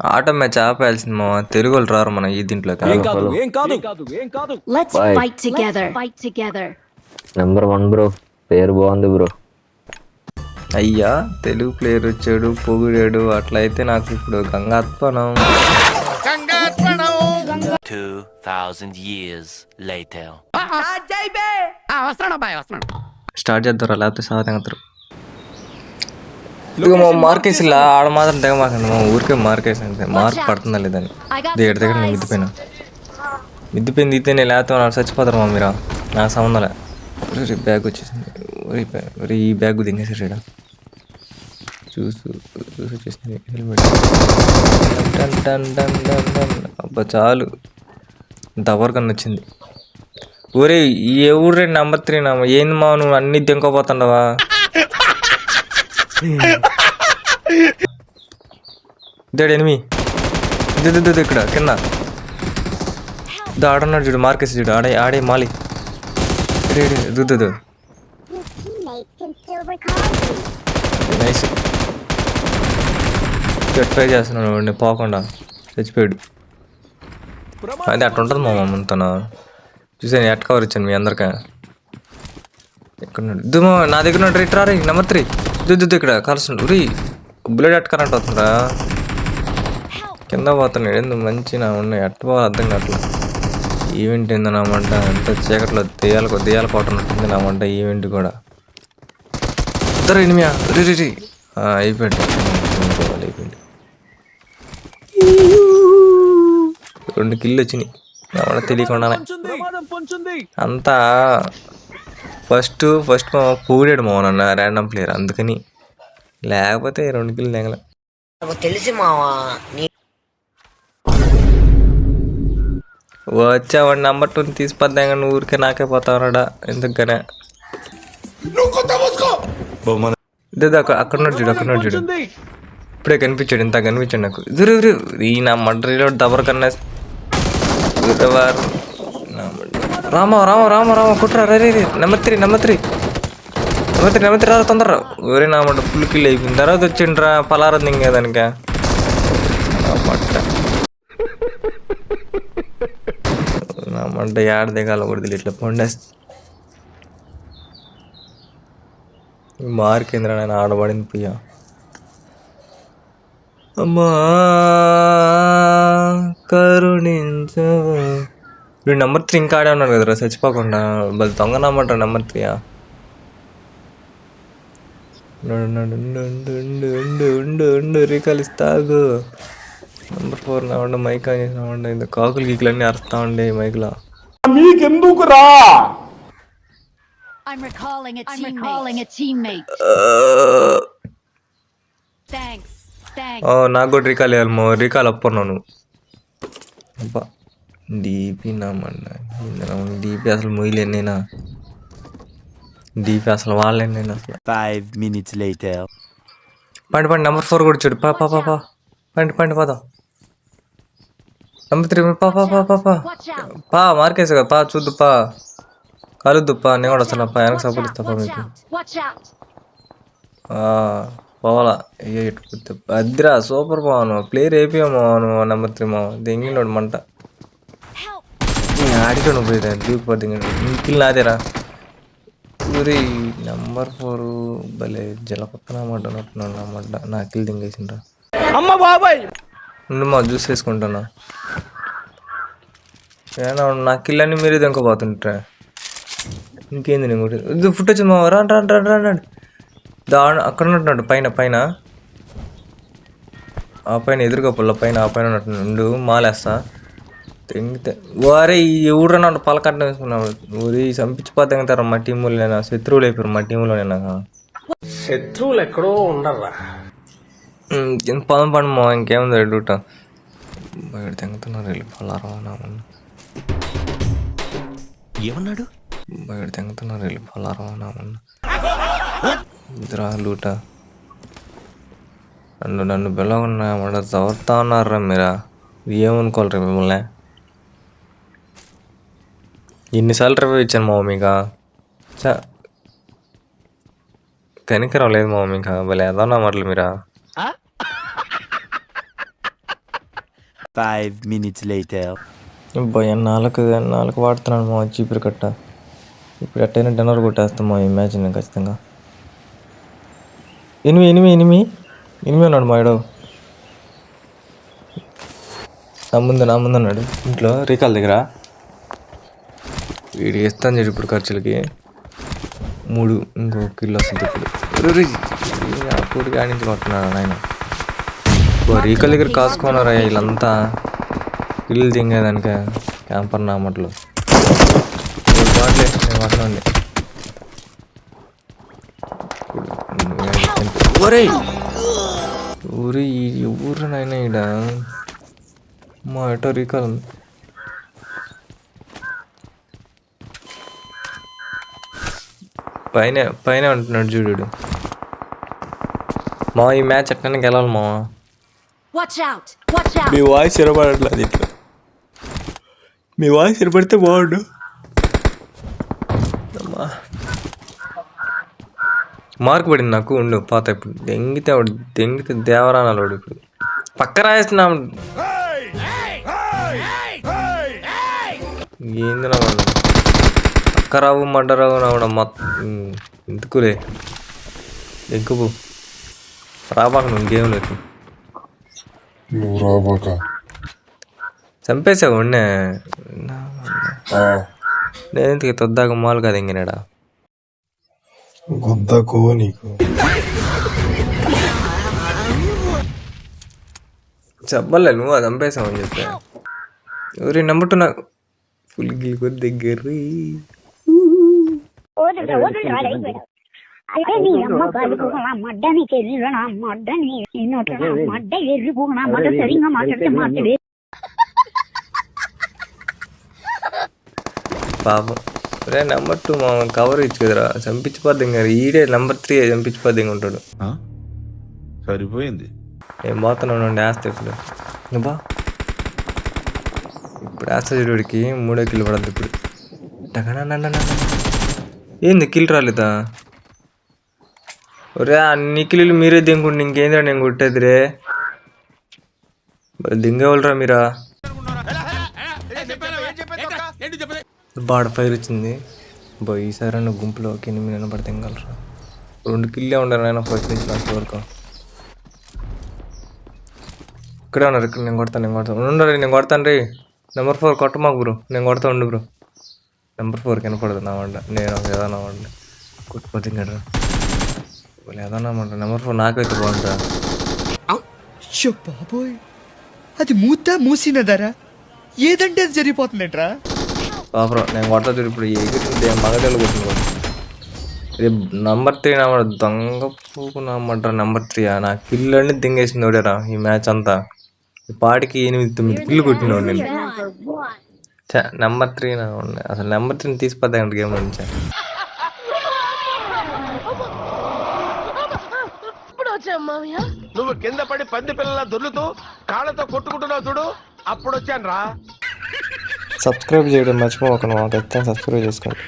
Auto match ఆపేయాల్సింది మామ తెలుగు వాళ్ళు రారు మన ఈ దీంట్లో. నెంబర్ వన్ బ్రో పేరు బాగుంది బ్రో అయ్యా తెలుగు ప్లేయర్ వచ్చాడు పొగిడాడు. అట్లా అయితే నాకు ఇప్పుడు గంగాత్మనం 2,000 years later. స్టార్ట్ చేద్దారా లేకపోతే సాగు ఇదిగో మా మార్కేసి ఇలా ఆడ మాత్రం తెగ మాకండి మా ఊరికే మార్కేసి అంతే. మార్క్ పడుతుందా లేదని దగ్గర దగ్గర నేను. మిద్దిపోయినా. మిద్దిపోయింది అయితే నేను లేకపోతే చచ్చిపోతారు మా మీరు. నాకు సంబంధంలే ఒరే బ్యాగ్ వచ్చేసింది. ఒరే బ్యాగ్ ఒరే ఈ బ్యాగ్ దింగేసారు ఇక్కడ చూసు చూసి వచ్చేసింది. హెల్మెట్. అబ్బా చాలు. ఇంతవరకు అని వచ్చింది. ఒరే ఊరే నెంబర్ త్రీ నా ఏంది మా నువ్వు అన్ని దింకోపోతుండవా దేడు ఎనిమి ఇది ఇక్కడ కింద. ఆడన్నాడు ఆడున్నాడు చూడు మార్కెస్ చూడు ఆడే ఆడే మాలి. ఇడు, ఇడు, ఇదు, నైస్. ట్రై చేస్తున్నాడు వాడిని పోకుండా. చచ్చిపోయాడు. అది అట్లా ఉంటుంది మా మమ్మీ తన. చూసాను ఎట్ కవర్ ఇచ్చాను మీ అందరికీ. ఎక్కడ నా దగ్గర ఉన్నాడు రైట్ నెంబర్ త్రీ. దుద్దు ఇక్కడ కలుస్తుండు. ఉరి బుల్లెట్ ఎట్ కరెంట్ అవుతుందా కింద పోతున్నాడు. ఎందుకు మంచి నా ఉన్నాయి? పోవాలి అర్థం కావట్లేదు ఈవెంట్ ఏందో నా మంట. ఎంత చీకట్లో దెయ్యాలకు దెయ్యాల ఉన్నట్టుంది నా మంట ఈవెంట్ కూడా. ఇద్దరు ఎనిమియా రి రి రి అనుకోవాలి, అయిపోయింది. రెండు కిల్లు వచ్చినాయి. నా వల్ల తెలియకుండానే. అంతా ఫస్ట్ ఫస్ట్ మా పూడాడు మా నన్న ర్యాండమ్ ప్లేయర్ అందుకని. లేకపోతే రెండు కిల్లు నెగల తెలిసి మావా నీ వచ్చా వాడి నెంబర్ టూ తీసిపోద్దాం కానీ ఊరికే నాకే పోతావరాడా ఎందుకనే. ఇదే అక్కడ అక్కడ చూడు అక్కడ చూడు. ఇప్పుడే కనిపించాడు ఇంత కనిపించాడు నాకు. ఇద్దరు ఈ నా మడ్రీలో దబర కన్నా రామ రామ రామ రామ కుట్రా రే రే రే. Number three number three number three number three రా తొందర ఊరే నా మడ్డ ఫుల్ కిల్ అయిపోయింది తర్వాత వచ్చిండ్రా పలారం దింగేదానిక మట్ట నా మంట ఏడ దిగాల కొడుతుంది ఇట్లా పొండేస్ మార్కేంద్ర నేను ఆడబడింది పోయా అమ్మా కరుణించవు వీడు నెంబర్ త్రీ ఇంకా ఆడే ఉన్నాడు కదరా చచ్చిపోకుండా. బలి దొంగ నమ్మంట నెంబర్ త్రీయా ఉండు ఉండు ఉండు ఉండు ఉండు ఉండు ఉండు రీకాలిస్తాగు. నెంబర్ ఫోర్ ఉండ మైక్ ఆన్ చేసిన ఉండ ఇంత కాకులు గీకులు అన్నీ అరుస్తా ఉండే మైక్లో I'm recalling a teammate. I'm recalling a teammate. Thanks. Thanks. ఓ నాకు కూడా రీకాల్ ఇవ్వాలి రీకాల్ అప్పున్నాను అబ్బా. డీపీ నమ్మండ డీపీ అసలు మొయ్యలేను నేనా డీపీ అసలు వాళ్ళేను నేను అసలు Five minutes later. పండి పండి నెంబర్ ఫోర్ కూడా చూడు. పా పా పా పా. పండి పండి పోదాం. నెంబర్ త్రీ పా పా పా పా పా. మార్కేసి కదా పా చూద్దు పా. కలుద్దు పా. నేను కూడా వస్తున్నా పా. వెనక సపోర్ట్ ఇస్తా పా మీకు. పోవాలా? అయ్యో ఇటు. అద్దిరా సూపర్ బాగును ప్లేయర్ ఏపీ మాను నెంబర్ త్రీ మా దింగినోడు మంట. ఆడికోండి పోయితే దూకిపోతే ఇంకిల్ నాదేరా ఊరి నెంబర్ ఫోర్ భలే జలపక్కన మాట ఉన్నట్టున్నాడు అన్నమాట నా కిల్ దింగేసిండ్రా అమ్మ బాబాయ్ ఉండు మా జ్యూస్ వేసుకుంటాను ఏనా నా కిల్ అన్ని మీరే దింకపోతుంటారా ఇంకేంది నేను కూడా ఇది ఫుట్ వచ్చింది మా రా రా రా రా. దా అక్కడ ఉన్నట్టున్నాడు పైన పైన ఆ పైన ఎదురుగా పుల్ల పైన ఆ పైన ఉండు మాలేస్తా తెంగితే. వారే ఈ ఎవడన్నా పలకట్ట వేసుకున్నాడు ఊరి చంపించిపోతే తెంగుతారు మా నేను శత్రువులు అయిపోయారు మా టీంలో నేను శత్రువులు ఎక్కడో ఉండర్రా. ఇంత పదం పని మా ఇంకేముంది ఎడుట బయట తెంగుతున్నారు వెళ్ళి పొలారం ఏమన్నాడు? బయట తెంగుతున్నారు వెళ్ళి పొలారం ఇద్దరా లూట నన్ను నన్ను పిలవకుండా చదువుతా ఉన్నారా మీరా? ఏమనుకోలేరు మిమ్మల్ని? ఎన్నిసార్లు రివ్యూ ఇచ్చాను మా మీకు. చా కనికరం లేదు మా మీకు. భలే ఏదన్నా మరలు మీరా. Five minutes later. భయ నాలుగు నాలుగు వాడుతున్నాను మా చీపురు కట్ట. ఇప్పుడు ఎట్టయినా డిన్నర్ కొట్టేస్తాం మా నేను ఖచ్చితంగా. Enemy enemy enemy. ఎనిమి ఉన్నాడు మా ఇడు నా ముందు నా ముందు ఉన్నాడు. ఇంట్లో రీకాల్ దగ్గర. వీడు ఇస్తాను చెప్పి ఇప్పుడు ఖర్చులకి. మూడు ఇంకో కిలో వస్తుంది ఇప్పుడు అప్పుడు కాడి నుంచి కొట్టున్నాడు ఆయన రీకల్ దగ్గర కాసుకున్నారా వీళ్ళంతా? ఇల్లు తింగేదానిక క్యాంపర్ నామట్లు బాట్లే నేను ఒరే! ఊరి ఊరు నాయన ఈడ? మా ఎటో రీకాల్ ఉంది. పైన పైన ఉంటున్నాడు చూడు మా ఈ మ్యాచ్ ఎక్కడికి! Watch out! మీ వాయిస్ వినపడట్లేదు ఇట్లా మీ వాయిస్ వినపడితే బాగుండు. అమ్మా. మార్క్ పడింది నాకు ఉండు పాత ఇప్పుడు. దెంగితే వాడు దెంగితే దేవరానాలు వాడు ఇప్పుడు. పక్క రాయేస్తున్నాం. ఏంది నా వాళ్ళు పక్క రావు మడ్డ రావు నా మొత్తం ఎందుకులే? ఎక్కువ రాబాక నువ్వు గేమ్లోకి నువ్వు రాబోక? చంపేసావు ఉండే నేను ఇంతకి తొద్దాక మాలు కదా ఇంగినాడా? గుద్దకో నీకు. చెప్పలే నువ్వు అది చంపేసావు అని చెప్పా. ఎవరి నెంబర్ టూ నాకు ఫుల్ గిల్ దగ్గర అదే నీ అమ్మ కలుపుకున్నా మడ్డనికి వెళ్ళినా మడ్డని నోట మడ్డ ఎర్రుకున్నా మడ్డ సరిగా మాట్లాడితే మాట్లాడే. పాపం. రే నెంబర్ టూ మా కవర్ ఇచ్చు కదరా చంపించిపోద్ది ఇంకా ఈడే నెంబర్ త్రీ చంపించిపోద్ది ఇంకా ఉంటాడు సరిపోయింది. నేను పోతున్నాను వేస్తా ఇప్పుడు నువ్వు బా. ఇప్పుడు చూడికి మూడో కిలో పడద్దు ఇప్పుడు. ఏంది కిల్ రాలేదా? ఒరే అన్ని కిల్లు మీరే దింగుండి ఇంకేంద్రా నేను కొట్టేది రే దింగేవాళ్ళరా మీరా? బాడ ఫైర్ వచ్చింది. బో ఈసారి అన్న గుంపులో ఎనిమిది నిలబడి దింగలరా. రెండు కిల్లే ఉండరు నేను ఫస్ట్ నుంచి లాస్ట్ వరకు. ఇక్కడే ఉన్నారు ఇక్కడ నేను కొడతాను నేను కొడతాను. ఉండరు నేను కొడతాను రీ. నెంబర్ ఫోర్ కొట్ట మాకు బ్రో నేను కొడతా ఉండు బ్రో. నెంబర్ ఫోర్ కనపడదు నా వంట నేను ఒక ఏదైనా వంట కొట్టుకోతే ఇంకా వాళ్ళు ఏదైనా వంట నెంబర్ ఫోర్ నాకైతే బాగుంటా బాబోయ్. అది మూత మూసినదరా? ఏదంటే అది జరిగిపోతుందేంట్రా? పాపరా నేను కొడతా చూడు ఇప్పుడు ఎగిరి మగడలు కొట్టిన ఇది నంబర్ త్రీ నా దొంగ పూకు నమ్మంటారు నెంబర్ త్రీ నా కిల్లు అన్ని దింగేసింది ఓడారా ఈ మ్యాచ్ అంతా? పాటికి ఎనిమిది తొమ్మిది కిల్లు కొట్టినోడు నేను నెంబర్ త్రీ అసలు నెంబర్ త్రీని తీసిపోతా గేమ్ నుంచి నువ్వు కింద పడి పంది పిల్లల దొర్లుతూ కాళ్ళతో కొట్టుకుంటున్నావు చూడు అప్పుడు వచ్చాను రా సబ్స్క్రైబ్ చేయడం మర్చిపోకుండా ఖచ్చితంగా సబ్స్క్రైబ్ చేసుకోండి.